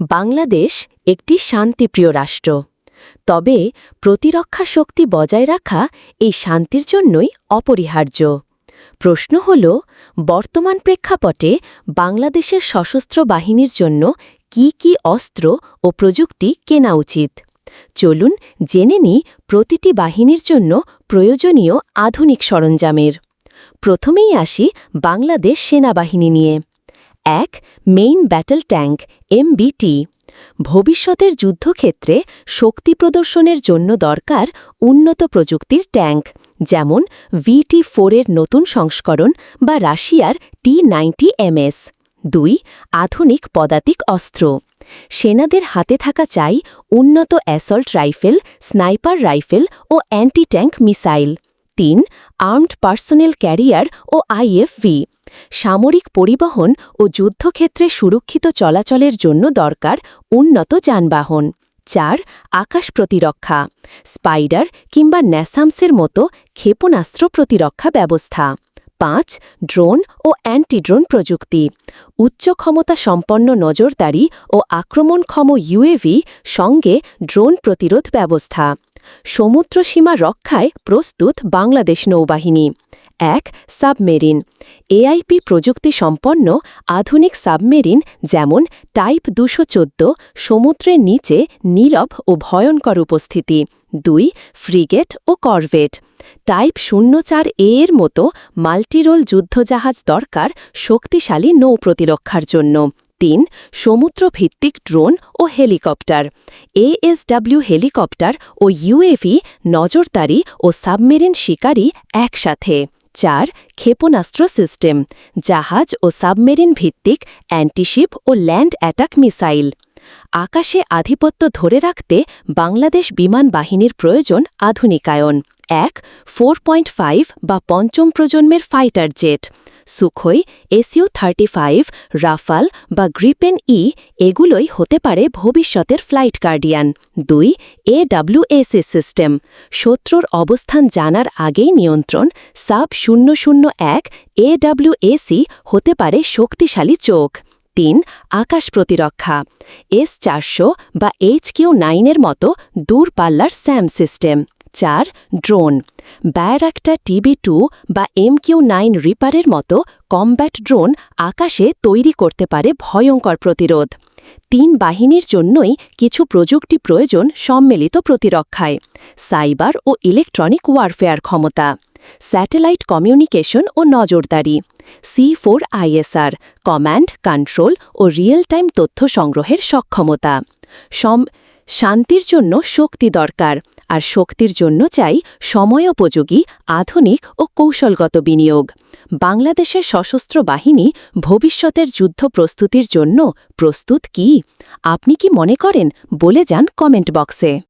বাংলাদেশ একটি শান্তিপ্রিয় রাষ্ট্র। তবে প্রতিরক্ষা শক্তি বজায় রাখা এই শান্তির জন্যই অপরিহার্য। প্রশ্ন হল, বর্তমান প্রেক্ষাপটে বাংলাদেশের সশস্ত্র বাহিনীর জন্য কি কি অস্ত্র ও প্রযুক্তি কেনা উচিত? চলুন জেনে নিই প্রতিটি বাহিনীর জন্য প্রয়োজনীয় আধুনিক সরঞ্জামের। প্রথমেই আসি বাংলাদেশ সেনাবাহিনী নিয়ে। এক মেইন ব্যাটল ট্যাঙ্ক এমবিটি ভবিষ্যতের যুদ্ধক্ষেত্রে শক্তি প্রদর্শনের জন্য দরকার উন্নত প্রযুক্তির ট্যাঙ্ক যেমন ভিটি ফোরের নতুন সংস্করণ বা রাশিয়ার টি নাইনটি এমএস দুই, আধুনিক পদাতিক অস্ত্র। সেনাদের হাতে থাকা চাই উন্নত অ্যাসল্ট রাইফেল স্নাইপার রাইফেল ও অ্যান্টি ট্যাঙ্ক মিসাইল তিন আর্মড পার্সোনেল ক্যারিয়ার ও আইএফভি সামরিক পরিবহন ও যুদ্ধক্ষেত্রে সুরক্ষিত চলাচলের জন্য দরকার উন্নত যানবাহন। চার, আকাশ প্রতিরক্ষা। স্পাইডার কিংবা ন্যাসামসের মতো ক্ষেপণাস্ত্র প্রতিরক্ষা ব্যবস্থা। পাঁচ, ড্রোন ও অ্যান্টিড্রোন প্রযুক্তি। উচ্চ ক্ষমতা সম্পন্ন নজরদারি ও আক্রমণক্ষম ইউএভি সঙ্গে ড্রোন প্রতিরোধ ব্যবস্থা। সমুদ্রসীমা রক্ষায় প্রস্তুত বাংলাদেশ নৌবাহিনী। এক সাবমেরিন। এআইপি প্রযুক্তি সম্পন্ন আধুনিক সাবমেরিন যেমন টাইপ দুশো সমুদ্রের নিচে নীরব ও ভয়ঙ্কর উপস্থিতি। দুই, ফ্রিগেট ও করভেট। টাইপ শূন্য চার এ এর মতো মাল্টিরোল যুদ্ধজাহাজ দরকার শক্তিশালী নৌ প্রতিরক্ষার জন্য। তিন, সমুদ্রভিত্তিক ড্রোন ও হেলিকপ্টার। এএসডব্লিউ হেলিকপ্টার ও ইউএভি নজরদারি ও সাবমেরিন শিকারী একসাথে। চার ক্ষেপণাস্ত্র সিস্টেম, জাহাজ ও সাবমেরিন ভিত্তিক অ্যান্টিশিপ ও ল্যান্ড অ্যাটাক মিসাইল। আকাশে আধিপত্য ধরে রাখতে বাংলাদেশ বিমান বাহিনীর প্রয়োজন আধুনিকায়ন। এক, ফোর পয়েন্ট ফাইভ বা পঞ্চম প্রজন্মের fighter jet. Sukhoi, SU thirty five, Rafale বা গ্রিপেন ই এগুলোই হতে পারে ভবিষ্যতের ফ্লাইট গার্ডিয়ান। দুই এডাব্লিউএসএ সিস্টেম। শত্রুর অবস্থান জানার আগেই নিয়ন্ত্রণ, সাব শূন্য শূন্য এক এডাব্লিউএসি হতে পারে শক্তিশালী চোখ। তিন, আকাশ প্রতিরক্ষা। এস চারশো বা এইচ কিউ নাইনের মতো দূরপাল্লার স্যাম সিস্টেম। চার, ড্রোন। ব্যারাক্টা টিবি টু বা এম কিউ নাইন রিপারের মতো কমব্যাট ড্রোন আকাশে তৈরি করতে পারে ভয়ঙ্কর প্রতিরোধ। তিন বাহিনীর জন্যই কিছু প্রযুক্তি প্রয়োজন সম্মিলিত প্রতিরক্ষায়। সাইবার ও ইলেকট্রনিক ওয়ারফেয়ার ক্ষমতা। স্যাটেলাইট কমিউনিকেশন ও নজরদারি। C four ISR command, control ও রিয়েল টাইম তথ্য সংগ্রহের সক্ষমতা। শান্তির জন্য শক্তি দরকার। আর শক্তির জন্য চাই সময়োপযোগী, আধুনিক ও কৌশলগত বিনিয়োগ। বাংলাদেশের সশস্ত্র বাহিনী ভবিষ্যতের যুদ্ধ প্রস্তুতির জন্য প্রস্তুত কি? আপনি কি মনে করেন? বলে যান কমেন্ট বক্সে।